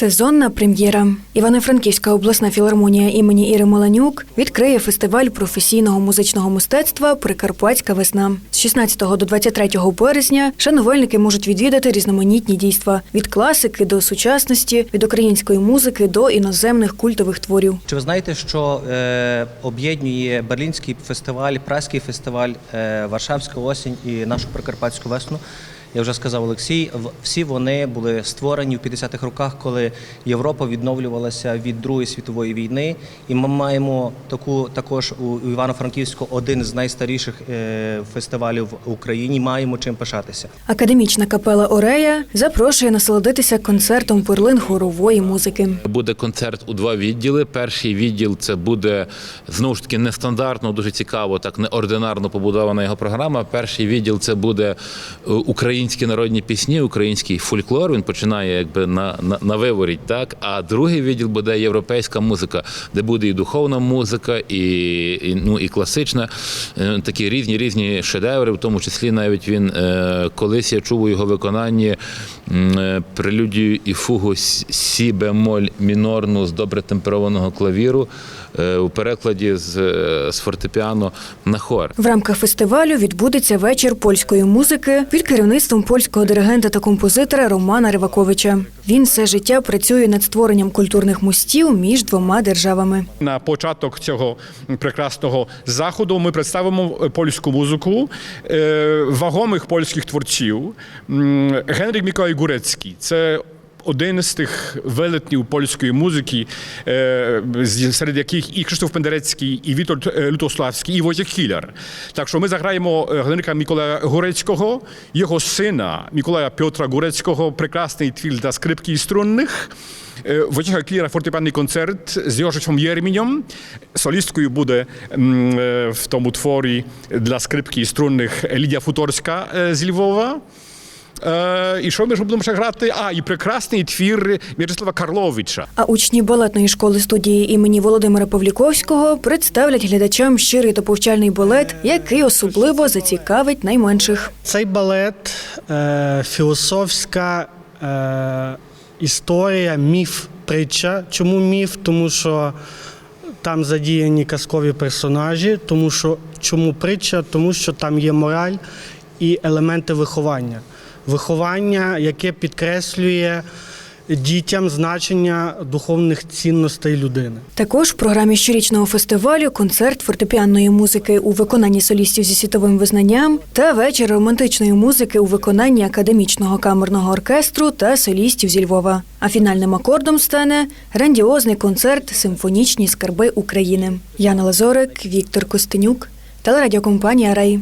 Сезонна прем'єра. Івано-Франківська обласна філармонія імені Іри Маланюк відкриє фестиваль професійного музичного мистецтва Прикарпатська весна. З 16 до 23 березня шанувальники можуть відвідати різноманітні дійства від класики до сучасності, від української музики до іноземних культових творів. Чи ви знаєте, що е, об'єднує Берлінський фестиваль, Праський фестиваль, е, Варшавська осінь і нашу Прикарпатську весну? Я вже сказав Олексій, всі вони були створені в 50-х роках, коли Європа відновлювалася від Другої світової війни, і ми маємо таку також у Івано-Франківську один з найстаріших е, фестивалів в Україні. Маємо чим пишатися. Академічна капела Орея запрошує насолодитися концертом перлин хорової музики. Буде концерт у два відділи. Перший відділ це буде знову ж таки нестандартно, дуже цікаво, так неординарно побудована його програма. Перший відділ це буде е, українські народні пісні, український фольклор. Він починає якби на, на, на виворіть, так. А другий відділ буде європейська музика, де буде і духовна музика, і, і ну і класична. Е, Такі різні різні шедеври, в тому числі навіть він е, колись я чув у його виконанні е, прелюдію і фугу сі бемоль мінорну з добре темперованого клавіру у перекладі з, з фортепіано на хор. В рамках фестивалю відбудеться вечір польської музики під керівництвом польського диригента та композитора Романа Риваковича. Він все життя працює над створенням культурних мостів між двома державами. На початок цього прекрасного заходу ми представимо польську музику е, вагомих польських творців. Генрік Генрик Гурецький це один з тих велетнів польської музики, е, серед яких і Кшиштоф Пендерецький, і Вітольд е, Лютославський, і Войciech Хіляр. Так що ми заграємо е, Генрика Миколая Гурецького, його сина Миколая Петра Гурецького, прекрасний твір для скрипки і струнних. Wojciecha Klira fortepianny koncert z Jorzefem Jerminią. Solistką буде в тому творі для скрипки і струнних Лідія Футорська з Львова. Е, І що ми ж будемо ще грати? А, і прекрасний твір М'ячеслава Карловича. А учні балетної школи студії імені Володимира Павліковського представлять глядачам щирий та повчальний балет, який особливо зацікавить найменших. Цей балет е, філософська е, історія, міф, притча. Чому міф? Тому що там задіяні казкові персонажі, тому що чому притча? Тому що там є мораль і елементи виховання. Виховання, яке підкреслює дітям значення духовних цінностей людини. Також в програмі щорічного фестивалю концерт фортепіанної музики у виконанні солістів зі світовим визнанням та вечір романтичної музики у виконанні академічного камерного оркестру та солістів зі Львова. А фінальним акордом стане грандіозний концерт Симфонічні скарби України. Яна Лазорик, Віктор Костенюк, телерадіокомпанія Рей.